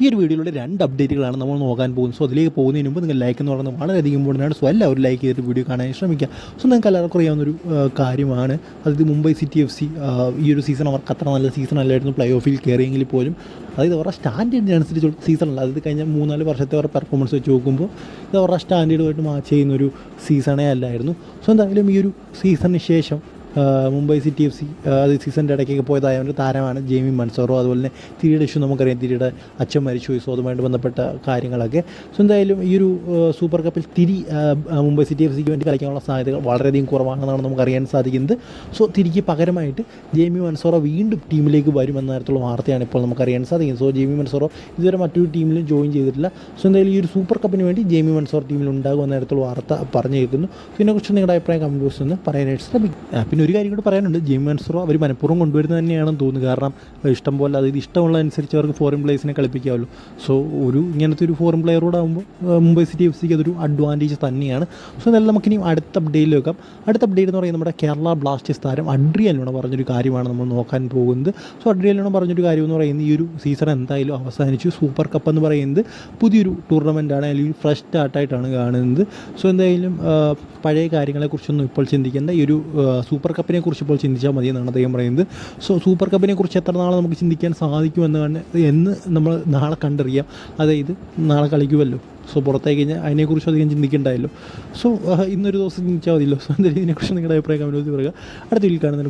ഈ ഒരു വീഡിയോയിലൂടെ രണ്ട് അപ്ഡേറ്റുകളാണ് നമ്മൾ നോക്കാൻ പോകുന്നത്. സോ അതിലേക്ക് പോകുന്നതിന് മുമ്പ് നിങ്ങൾ ലൈക്ക് എന്ന് പറയുന്നത് വളരെയധികം ഇമ്പോർട്ടന്റ് ആണ് സോ എല്ലാവരും ലൈക്ക് ചെയ്തിട്ട് വീഡിയോ കാണാൻ ശ്രമിക്കുക. സോ നിങ്ങൾക്ക് എല്ലാവർക്കും അറിയാവുന്നൊരു കാര്യമാണ്. അതായത് മുംബൈ സിറ്റി എഫ് സി ഈ ഒരു സീസൺ അവർക്ക് അത്ര നല്ല സീസൺ അല്ലായിരുന്നു. പ്ലേ ഓഫിൽ കയറിയെങ്കിൽ പോലും. അതായത് അവരുടെ സ്റ്റാൻഡേർഡിന് അനുസരിച്ചുള്ള സീസൺ അല്ല. അതായത് കഴിഞ്ഞ മൂന്നാൽ വർഷത്തെ അവരുടെ പെർഫോമൻസ് വെച്ച് നോക്കുമ്പോൾ ഇത് അവരുടെ സ്റ്റാൻഡേർഡുമായിട്ട് മാച്ച് ചെയ്യുന്ന ഒരു സീസണേ അല്ലായിരുന്നു. സോ എന്തായാലും ഈ ഒരു സീസണിന് ശേഷം മുംബൈ സിറ്റി എഫ് സി അത് സീസണിന്റെ ഇടയ്ക്കൊക്കെ പോയതായ ഒരു താരമാണ് ജെയ്മി മൻസോറോ അതുപോലെ തന്നെ തിരിയുടെ ഇഷ്യൂ നമുക്കറിയാം. തിരിയുടെ അച്ഛൻ മരിച്ചു സോ അതുമായിട്ട് ബന്ധപ്പെട്ട കാര്യങ്ങളൊക്കെ. സോ എന്തായാലും ഈ ഒരു സൂപ്പർ കപ്പിൽ തിരി മുംബൈ സിറ്റി എഫ് സിക്ക് വേണ്ടി കളിക്കാനുള്ള സാധ്യതകൾ വളരെയധികം കുറവാണെന്നാണ് നമുക്ക് അറിയാൻ സാധിക്കുന്നത്. സോ തിരിക്ക് പകരമായിട്ട് ജെയ്മി മൻസോറോ വീണ്ടും ടീമിലേക്ക് വരുമെന്ന തരത്തിലുള്ള വാർത്തയാണ് ഇപ്പോൾ നമുക്കറിയാൻ സാധിക്കുന്നത്. സോ ജെയ്മി മൻസോറോ ഇതുവരെ മറ്റൊരു ടീമിലും ജോയിൻ ചെയ്തിട്ടില്ല. സോ എന്തായാലും ഈ ഒരു സൂപ്പർ കപ്പിന് വേണ്ടി ജെയ്മി മൻസോർ ടീമിൽ ഉണ്ടാകുമെന്ന തരത്തിലുള്ള വാർത്ത പറഞ്ഞു കേൾക്കുന്നു സോ ഇതിനെക്കുറിച്ച് നിങ്ങളുടെ അഭിപ്രായം കമന്റ് ബോക്സിൽ നിന്ന് പറയാനായിട്ട് ശ്രമിക്കും പിന്നെ ഒരു കാര്യം കൂടി പറയാനുണ്ട്. ജിം മൻസോറോ അവർ മനഃപൂർവം കൊണ്ടുവരുന്നത് തന്നെയാണെന്ന് തോന്നുന്നു. കാരണം ഇഷ്ടം പോലെ അതായത് ഇഷ്ടമുള്ള അനുസരിച്ച് അവർക്ക് ഫോറിൻ പ്ലേയേഴ്സിനെ കളിപ്പിക്കാമല്ലോ. സോ ഒരു ഇങ്ങനത്തെ ഒരു ഫോറിൻ പ്ലെയറോട് ആകുമ്പോൾ മുംബൈ സിറ്റി എഫ് സിക്ക് അതൊരു അഡ്വാന്റേജ് തന്നെയാണ്. സോ എന്നാലും നമുക്കിനി അടുത്ത അപ്ഡേറ്റിൽ വെക്കാം. അടുത്ത അപ്ഡേറ്റ് എന്ന് പറയുന്നത് നമ്മുടെ കേരള ബ്ലാസ്റ്റേഴ്സ് താരം അഡ്രിയൽ ലൂണ പറഞ്ഞൊരു കാര്യമാണ് നമ്മൾ നോക്കാൻ പോകുന്നത്. സോ അഡ്രിയൽ ലൂണ പറഞ്ഞൊരു കാര്യം എന്ന് പറയുന്നത് ഈ ഒരു സീസൺ എന്തായാലും അവസാനിച്ചു. സൂപ്പർ കപ്പ് എന്ന് പറയുന്നത് പുതിയൊരു ടൂർണമെന്റാണ് അല്ലെങ്കിൽ ഫ്രഷ് സ്റ്റാർട്ടായിട്ടാണ് കാണുന്നത്. സോ എന്തായാലും പഴയ കാര്യങ്ങളെക്കുറിച്ചൊന്നും ഇപ്പോൾ ചിന്തിക്കേണ്ട. ഈ ഒരു ആ, കപ്പിനെ കുറിച്ച് ഇപ്പോൾ ചിന്തിച്ചാൽ മതി എന്നാണ് അദ്ദേഹം പറയുന്നത്. സോ സൂപ്പർ കപ്പിനെ കുറിച്ച് എത്ര നാളെ നമുക്ക് ചിന്തിക്കാൻ സാധിക്കുമെന്നാണ് എന്ന് നമ്മൾ നാളെ കണ്ടറിയാം. അതായത് നാളെ കളിക്കുമല്ലോ. സോ പുറത്തേക്ക് കഴിഞ്ഞാൽ അതിനെക്കുറിച്ച് അധികം ചിന്തിക്കേണ്ടായല്ലോ. സോ ഇന്നൊരു ദിവസം ചിന്തിച്ചാൽ മതിയല്ലോ. സോ എന്തായാലും ഇതിനെക്കുറിച്ച് നിങ്ങളുടെ അഭിപ്രായം കമന്റ് പറയുക. അടുത്ത വീട്ടിൽ കാണുന്നതിന്